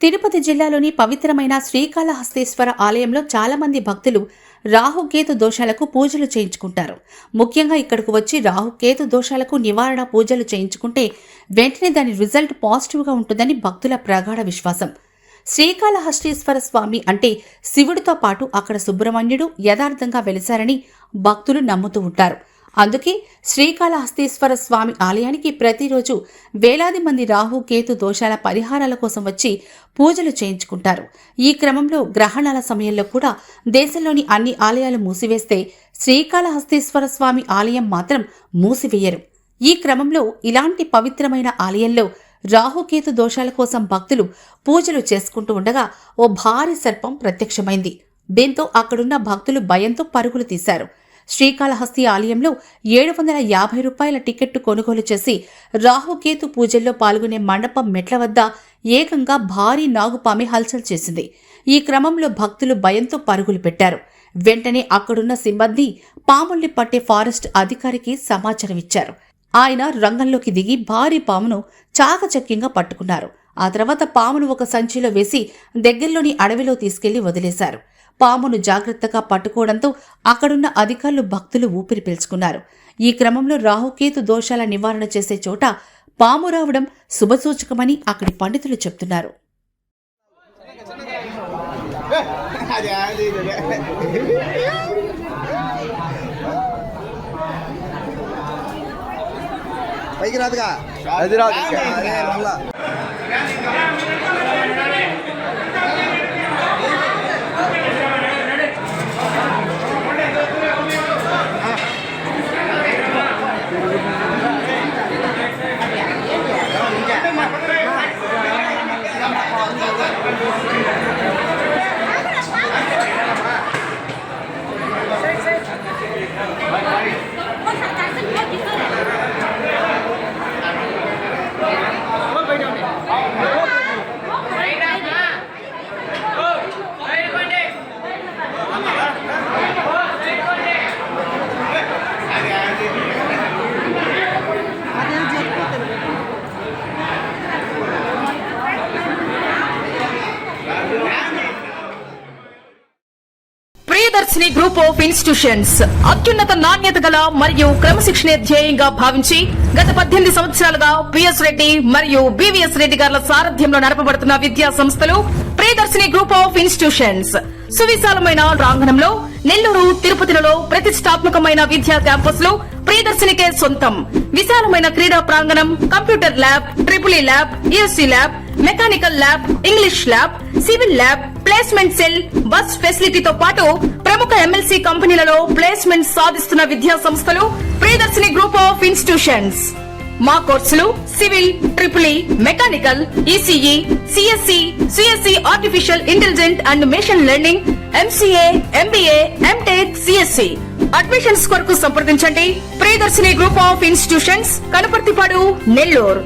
తిరుపతి జిల్లాలోని పవిత్రమైన శ్రీకాళహస్తీశ్వర ఆలయంలో చాలామంది భక్తులు రాహుకేతు దోషాలకు పూజలు చేయించుకుంటారు. ముఖ్యంగా ఇక్కడకు వచ్చి రాహుకేతు దోషాలకు నివారణ పూజలు చేయించుకుంటే వెంటనే దాని రిజల్ట్ పాజిటివ్గా ఉంటుందని భక్తుల ప్రగాఢ విశ్వాసం. శ్రీకాళహస్తీశ్వర స్వామి అంటే శివుడితో పాటు అక్కడ సుబ్రహ్మణ్యుడు యథార్థంగా వెలిశారని భక్తులు నమ్ముతూ ఉంటారు. అందుకే శ్రీకాళహస్తీశ్వర స్వామి ఆలయానికి ప్రతిరోజు వేలాది మంది రాహు కేతు దోషాల పరిహారాల కోసం వచ్చి పూజలు చేయించుకుంటారు. ఈ క్రమంలో గ్రహణాల సమయంలో కూడా దేశంలోని అన్ని ఆలయాలు మూసివేస్తే శ్రీకాళహస్తీశ్వర స్వామి ఆలయం మాత్రం మూసివేయరు. ఈ క్రమంలో ఇలాంటి పవిత్రమైన ఆలయంలో రాహుకేతు దోషాల కోసం భక్తులు పూజలు చేసుకుంటూ ఉండగా ఓ భారీ సర్పం ప్రత్యక్షమైంది. దీంతో అక్కడున్న భక్తులు భయంతో పరుగులు తీశారు. శ్రీకాళహస్తి ఆలయంలో ఏడు వందల యాభై రూపాయల టికెట్టు కొనుగోలు చేసి రాహుకేతు పూజల్లో పాల్గొనే మండపం మెట్ల వద్ద ఏకంగా భారీ నాగుపామి హల్చల్ చేసింది. ఈ క్రమంలో భక్తులు భయంతో పరుగులు పెట్టారు. వెంటనే అక్కడున్న సిబ్బంది పాముల్ని పట్టే ఫారెస్ట్ అధికారికి సమాచారం ఇచ్చారు. ఆయన రంగంలోకి దిగి భారీ పామును చాకచక్యంగా పట్టుకున్నారు. ఆ తర్వాత పామును ఒక సంచిలో వేసి దగ్గరలోని అడవిలో తీసుకెళ్ళి వదిలేశారు. పామును జాగ్రత్తగా పట్టుకోవడంతో అక్కడున్న అధికారులు భక్తులు ఊపిరి పీల్చుకున్నారు ఈ క్రమంలో రాహుకేతు దోషాల నివారణ చేసే చోట పాము రావడం శుభసూచకమని అక్కడి పండితులు చెప్తున్నారు. పైకి రాదుగా అది రాదు. Oh, no, no, no. Priyadarshini group of institutions. అత్యున్నత నాణ్యత గల మరియు క్రమశిక్షణ ధ్యేయంగా భావించి గత పద్దెనిమిది సంవత్సరాలుగా పిఎస్ రెడ్డి మరియు బివిఎస్ రెడ్డి గారుల సారథ్యంలో నడపబడుతున్న విద్యా సంస్థలు ప్రియదర్శిని గ్రూప్ ఆఫ్ ఇన్స్టిట్యూషన్స్. సువిశాలమైన ప్రాంగణంలో నెల్లూరు తిరుపతిలలో ప్రతిష్టాత్మకమైన విద్యా క్యాంపస్లు ప్రియదర్శినికే సొంతం. విశాలమైన క్రీడా ప్రాంగణం computer lab triple lab ESC lab mechanical lab English lab civil lab placement cell bus ఫెసిలిటీతో పాటు ప్రముఖ ఎమ్మెల్సీ కంపెనీలలో ప్లేస్మెంట్ సాధిస్తున్న విద్యా సంస్థలు ప్రియదర్శిని గ్రూప్ ఆఫ్ ఇన్స్టిట్యూషన్స్. మా కోర్సులు civil triple mechanical ECE CSC CSC artificial intelligent and machine learning MCA MBA MTech CSC. Admissions కొరకు సంప్రదించండి. Priyadarshini group of institutions Kanuparthipadu Nellore.